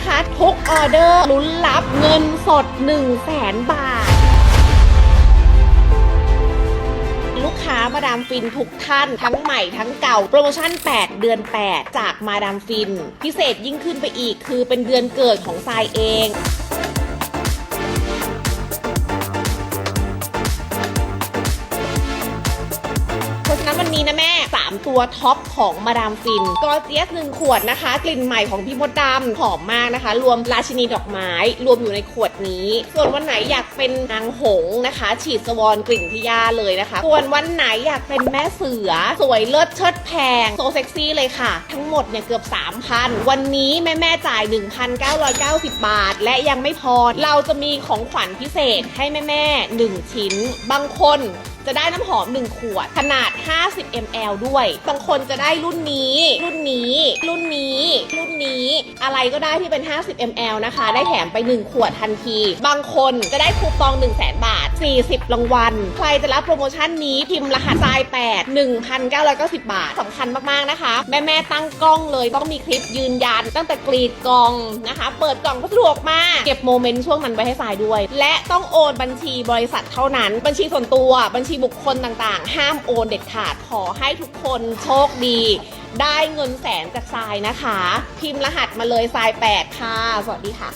นะคะ ทุกออเดอร์ลุ้นรับเงินสด 1 0 0 0 0แสนบาท ลูกค้ามาดามฟินทุกท่าน ทั้งใหม่ทั้งเก่า โปรโมชั่น 8 เดือน 8 จากมาดามฟิน พิเศษยิ่งขึ้นไปอีกคือเป็นเดือนเกิดของทรายเอง ฉะนั้นวันนี้นะแม่ 3 ตัวท็อปของมาดามฟินกอเจียสหนึ่งขวดนะคะ กลิ่นใหม่ของพี่มดดำหอมมากนะคะ รวมราชินีดอกไม้ รวมอยู่ในขวดนี้ ส่วนวันไหนอยากเป็นนางหงส์นะคะ ฉีดสวอนกลิ่นพิยาเลยนะคะ ส่วนวันไหนอยากเป็นแม่เสือ สวยเลิศเชิดแพงโซเซ็กซี่เลยค่ะ ทั้งหมดเนี่ยเกือบ 3,000 วันนี้แม่แม่จ่าย 1,990 บาท และยังไม่พอเราจะมีของขวัญพิเศษให้แม่แม่ๆ1ชิ้น บางคน จะได้น้ำหอม 1 ขวด ขนาด 50 ml ด้วย บางคนจะได้รุ่นนี้ รุ่นนี้ รุ่นนี้ นี้อะไรก็ได้ที่เป็น 50 ml นะคะ ได้แถมไป 1 ขวดทันที บางคนจะได้คูปอง 1 0 0 0 0 0 บาท 40 รางวัล ใครจะรับโปรโมชั่นนี้พิมพ์รหัสทราย 8 1,990 บาทสำคัญมากๆนะคะ แม่ๆตั้งกล้องเลยต้องมีคลิปยืนยัน ตั้งแต่กรีดกล่องนะคะ เปิดกล่องพัสดุออกมา เก็บโมเมนต์ช่วงนั้นไว้ให้ทรายด้วย และต้องโอนบัญชีบริษัทเท่านั้น บัญชีส่วนตัว บัญชีบุคคลต่างๆ ห้ามโอนเด็ดขาดขอให้ทุกคนโชคดี ได้เงินแสนจากทรายนะคะ พิมพ์รหัสมาเลยทราย8ค่ะ สวัสดีค่ะ